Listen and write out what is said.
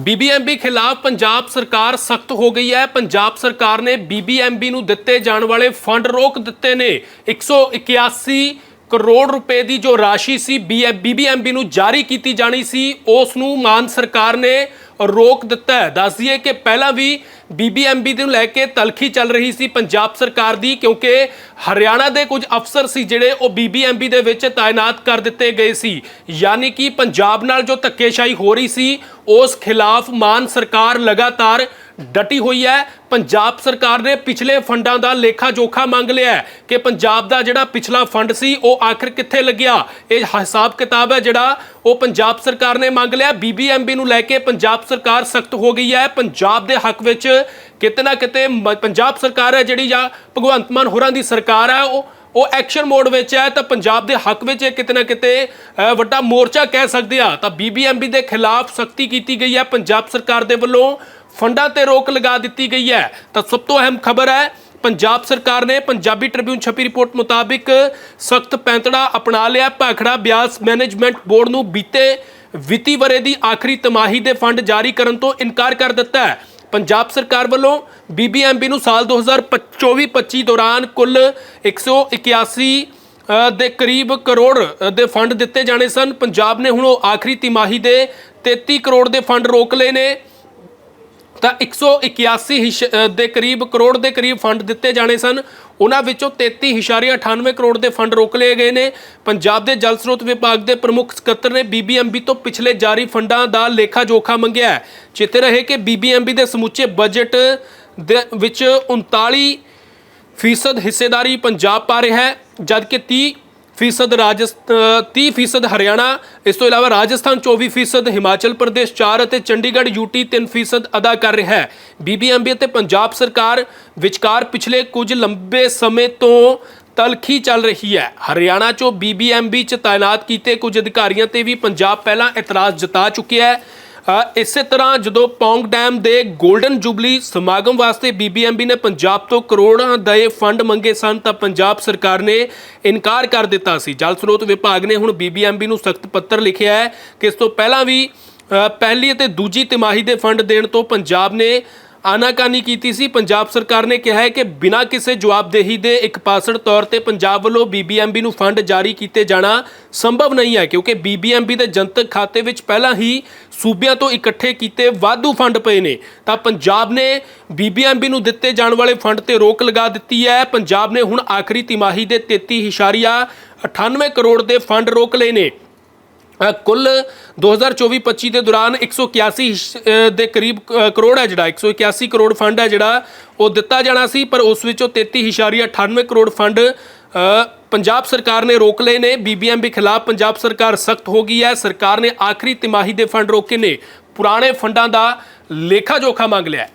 BBMB ਖਿਲਾਫ ਪੰਜਾਬ ਸਰਕਾਰ ਸਖਤ ਹੋ ਗਈ ਹੈ। ਪੰਜਾਬ ਸਰਕਾਰ ਨੇ ਬੀਬੀਐਮਬੀ ਨੂੰ ਦਿੱਤੇ ਜਾਣ ਵਾਲੇ ਫੰਡ ਰੋਕ ਦਿੱਤੇ ਨੇ। 181 ਕਰੋੜ ਰੁਪਏ ਦੀ ਜੋ ਰਾਸ਼ੀ ਸੀ ਬੀਬੀਐਮਬੀ ਨੂੰ ਜਾਰੀ ਕੀਤੀ ਜਾਣੀ ਸੀ, ਉਸ ਨੂੰ ਮਾਨ ਸਰਕਾਰ ਨੇ ਰੋਕ ਦਿੱਤਾ ਹੈ। ਦੱਸ ਦਈਏ ਕਿ ਪਹਿਲਾਂ ਵੀ ਬੀਬੀਐਮਬੀ ਨੂੰ ਲੈ ਕੇ ਤਲਖੀ ਚੱਲ ਰਹੀ ਸੀ ਪੰਜਾਬ ਸਰਕਾਰ ਦੀ, ਕਿਉਂਕਿ ਹਰਿਆਣਾ ਦੇ ਕੁਝ ਅਫਸਰ ਸੀ ਜਿਹੜੇ ਉਹ ਬੀਬੀਐਮਬੀ ਦੇ ਵਿੱਚ ਤਾਇਨਾਤ ਕਰ ਦਿੱਤੇ ਗਏ ਸੀ। ਯਾਨੀ ਕਿ ਪੰਜਾਬ ਨਾਲ ਜੋ ਧੱਕੇਸ਼ਾਹੀ ਹੋ ਰਹੀ ਸੀ, ਉਸ ਖਿਲਾਫ ਮਾਨ ਸਰਕਾਰ ਲਗਾਤਾਰ ਡਟੀ ਹੋਈ ਹੈ। ਪੰਜਾਬ ਸਰਕਾਰ ਨੇ ਪਿਛਲੇ ਫੰਡਾਂ ਦਾ ਲੇਖਾ ਜੋਖਾ ਮੰਗ ਲਿਆ ਹੈ ਕਿ ਪੰਜਾਬ ਦਾ ਜਿਹੜਾ ਪਿਛਲਾ ਫੰਡ ਸੀ, ਉਹ ਆਖਰ ਕਿੱਥੇ ਲੱਗਿਆ? ਇਹ ਹਿਸਾਬ ਕਿਤਾਬ ਹੈ ਜਿਹੜਾ ਉਹ ਪੰਜਾਬ ਸਰਕਾਰ ਨੇ ਮੰਗ ਲਿਆ। ਬੀਬੀਐਮਬੀ ਨੂੰ ਲੈ ਕੇ ਪੰਜਾਬ ਸਰਕਾਰ ਸਖਤ ਹੋ ਗਈ ਹੈ। ਪੰਜਾਬ ਦੇ ਹੱਕ ਵਿੱਚ ਕਿਤੇ ਨਾ ਕਿਤੇ ਮ- ਪੰਜਾਬ ਸਰਕਾਰ ਹੈ ਜਿਹੜੀ ਜਾਂ ਭਗਵੰਤ ਮਾਨ ਹੋਰਾਂ ਦੀ ਸਰਕਾਰ ਹੈ, ਉਹ ਉਹ ਐਕਸ਼ਨ ਮੋਡ ਵਿੱਚ ਹੈ ਤਾਂ ਪੰਜਾਬ ਦੇ ਹੱਕ ਵਿੱਚ ਕਿਤੇ ਨਾ ਕਿਤੇ ਵੱਡਾ ਮੋਰਚਾ ਕਹਿ ਸਕਦੇ ਆ। ਤਾਂ ਬੀਬੀਐਮਬੀ ਦੇ ਖਿਲਾਫ ਸਖਤੀ ਕੀਤੀ ਗਈ ਹੈ ਪੰਜਾਬ ਸਰਕਾਰ ਦੇ ਵੱਲੋਂ। ਫੰਡਾਂ ਤੇ ਰੋਕ ਲਗਾ ਦਿੱਤੀ ਗਈ ਹੈ। ਤਾਂ ਸਭ ਤੋਂ ਅਹਿਮ ਖਬਰ ਹੈ ਪੰਜਾਬ ਸਰਕਾਰ ਨੇ ਪੰਜਾਬੀ ਟ੍ਰਿਬਿਊਨ ਛਪੀ ਰਿਪੋਰਟ ਮੁਤਾਬਿਕ ਸਖਤ ਪੈਂਤੜਾ ਅਪਣਾ ਲਿਆ। ਭਾਖੜਾ ਬਿਆਸ ਮੈਨੇਜਮੈਂਟ ਬੋਰਡ ਨੂੰ ਬੀਤੇ ਵਿੱਤੀ ਵਰੇ ਦੀ ਆਖਰੀ ਤਿਮਾਹੀ ਦੇ ਫੰਡ ਜਾਰੀ ਕਰਨ ਤੋਂ ਇਨਕਾਰ ਕਰ ਦਿੱਤਾ ਹੈ। ਪੰਜਾਬ ਸਰਕਾਰ ਵੱਲੋਂ ਬੀਬੀਐਮਬੀ ਨੂੰ ਸਾਲ 2024-25 ਦੌਰਾਨ ਕੁੱਲ 181 ਅ, ਦੇ ਕਰੀਬ ਕਰੋੜ ਦੇ ਫੰਡ ਦਿੱਤੇ ਜਾਣੇ ਸਨ। ਪੰਜਾਬ ਨੇ ਹੁਣ ਉਹ ਆਖਰੀ ਤਿਮਾਹੀ ਦੇ 33 ਕਰੋੜ ਦੇ ਫੰਡ ਰੋਕ ਲਏ ਨੇ। ਤਾਂ 181 ਹਿਸ਼- ਦੇ ਕਰੀਬ, ਕਰੋੜ ਦੇ ਕਰੀਬ ਫੰਡ ਦਿੱਤੇ ਜਾਣੇ ਸਨ। ਉਹਨਾਂ ਵਿੱਚੋਂ 33.98 ਕਰੋੜ ਦੇ ਫੰਡ ਰੋਕ ਲਏ ਗਏ ਨੇ। ਪੰਜਾਬ ਦੇ ਜਲ ਸਰੋਤ ਵਿਭਾਗ ਦੇ ਪ੍ਰਮੁੱਖ ਸਕੱਤਰ ਨੇ ਬੀਬੀਐਮਬੀ ਤੋਂ ਪਿਛਲੇ ਜਾਰੀ ਫੰਡਾਂ ਦਾ ਲੇਖਾ ਜੋਖਾ ਮੰਗਿਆ ਚੇਤੇ ਰਹੇ ਕਿ ਬੀਬੀਐਮਬੀ ਦੇ ਸਮੁੱਚੇ ਬਜਟ ਦੇ ਵਿੱਚ 39 ਫੀਸਦ ਹਿੱਸੇਦਾਰੀ ਪੰਜਾਬ ਪਾ ਰਿਹਾ ਹੈ, ਜਦਕਿ 30 ਫੀਸਦ ਰਾਜਸਥਾਨ 30 ਫੀਸਦ ਹਰਿਆਣਾ, ਇਸ ਤੋਂ ਇਲਾਵਾ ਰਾਜਸਥਾਨ 24 ਫੀਸਦ, ਹਿਮਾਚਲ ਪ੍ਰਦੇਸ਼ 4 ਅਤੇ ਚੰਡੀਗੜ੍ਹ ਯੂਟੀ 3 ਫੀਸਦ ਅਦਾ ਕਰ ਰਿਹਾ ਹੈ। ਬੀਬੀਐਮਬੀ ਅਤੇ ਪੰਜਾਬ ਸਰਕਾਰ ਵਿਚਕਾਰ ਪਿਛਲੇ ਕੁਝ ਲੰਬੇ ਸਮੇਂ ਤੋਂ ਤਲਖੀ ਚੱਲ ਰਹੀ ਹੈ। ਹਰਿਆਣਾ 'ਚੋਂ ਬੀਬੀਐਮਬੀ 'ਚ ਤਾਇਨਾਤ ਕੀਤੇ ਕੁਝ ਅਧਿਕਾਰੀਆਂ ਤੇ ਵੀ ਪੰਜਾਬ ਪਹਿਲਾਂ ਇਤਰਾਜ਼ ਜਤਾ ਚੁੱਕਿਆ ਹੈ। ਇਸੇ ਤਰ੍ਹਾਂ ਜਦੋਂ ਪੌਂਗ ਡੈਮ ਦੇ 골ਡਨ ਜੁਬਲੀ ਸਮਾਗਮ ਵਾਸਤੇ ਬੀਬੀਐਮਬੀ ਨੇ ਪੰਜਾਬ ਤੋਂ ਕਰੋੜਾਂ ਦੇ ਫੰਡ ਮੰਗੇ ਸਨ, ਤਾਂ ਪੰਜਾਬ ਸਰਕਾਰ ਨੇ ਇਨਕਾਰ ਕਰ ਦਿੱਤਾ ਸੀ। ਜਲ ਸਰੋਤ ਵਿਭਾਗ ਨੇ ਹੁਣ ਬੀਬੀਐਮਬੀ ਨੂੰ ਸਖਤ ਪੱਤਰ ਲਿਖਿਆ ਹੈ ਕਿ ਇਸ ਤੋਂ ਪਹਿਲਾਂ ਵੀ ਪਹਿਲੀ ਅਤੇ ਦੂਜੀ ਤਿਮਾਹੀ ਦੇ ਫੰਡ ਦੇਣ ਤੋਂ ਪੰਜਾਬ ਨੇ ਆਨਾਕਾਨੀ ਕੀਤੀ ਸੀ। ਪੰਜਾਬ ਸਰਕਾਰ ਨੇ ਕਿਹਾ ਹੈ ਕਿ ਬਿਨਾਂ ਕਿਸੇ ਜਵਾਬਦੇਹੀ ਦੇ ਇੱਕ ਪਾਸੜ ਤੌਰ ਤੇ ਪੰਜਾਬ ਵੱਲੋਂ ਬੀਬੀਐਮਬੀ ਨੂੰ ਫੰਡ ਜਾਰੀ ਕੀਤੇ ਜਾਣਾ ਸੰਭਵ ਨਹੀਂ ਹੈ, ਕਿਉਂਕਿ ਬੀਬੀਐਮਬੀ ਦੇ ਜਨਤਕ ਖਾਤੇ ਵਿੱਚ ਪਹਿਲਾਂ ਹੀ ਸੂਬਿਆਂ ਤੋਂ ਇਕੱਠੇ ਕੀਤੇ ਵਾਧੂ ਫੰਡ ਪਏ ਨੇ। ਤਾਂ ਪੰਜਾਬ ਨੇ ਬੀਬੀਐਮਬੀ ਨੂੰ ਦਿੱਤੇ ਜਾਣ ਵਾਲੇ ਫੰਡ ਤੇ ਰੋਕ ਲਗਾ ਦਿੱਤੀ ਹੈ। ਪੰਜਾਬ ਨੇ ਹੁਣ ਆਖਰੀ ਤਿਮਾਹੀ ਦੇ 33.98 ਕਰੋੜ ਦੇ ਫੰਡ ਰੋਕ ਲਏ ਨੇ। ਕੁੱਲ 2024-25 ਦੇ ਦੌਰਾਨ 181 ਹਿੱਸ- ਅ, ਦੇ ਕਰੀਬ ਕਰੋੜ ਹੈ ਜਿਹੜਾ 181 ਕਰੋੜ ਫੰਡ ਹੈ ਜਿਹੜਾ ਉਹ ਦਿੱਤਾ ਜਾਣਾ ਸੀ ਪਰ ਉਸ ਵਿੱਚੋਂ 33.98 ਕਰੋੜ ਫੰਡ ਪੰਜਾਬ ਸਰਕਾਰ ਨੇ ਰੋਕ ਲਏ ਨੇ ਬੀਬੀਐਮਬੀ ਖਿਲਾਫ ਪੰਜਾਬ ਸਰਕਾਰ ਸਖਤ ਹੋ ਗਈ ਹੈ ਸਰਕਾਰ ਨੇ ਆਖਰੀ ਤਿਮਾਹੀ ਦੇ ਫੰਡ ਰੋਕੇ ਨੇ ਪੁਰਾਣੇ ਫੰਡਾਂ ਦਾ ਲੇਖਾ ਜੋਖਾ ਮੰਗ ਲਿਆ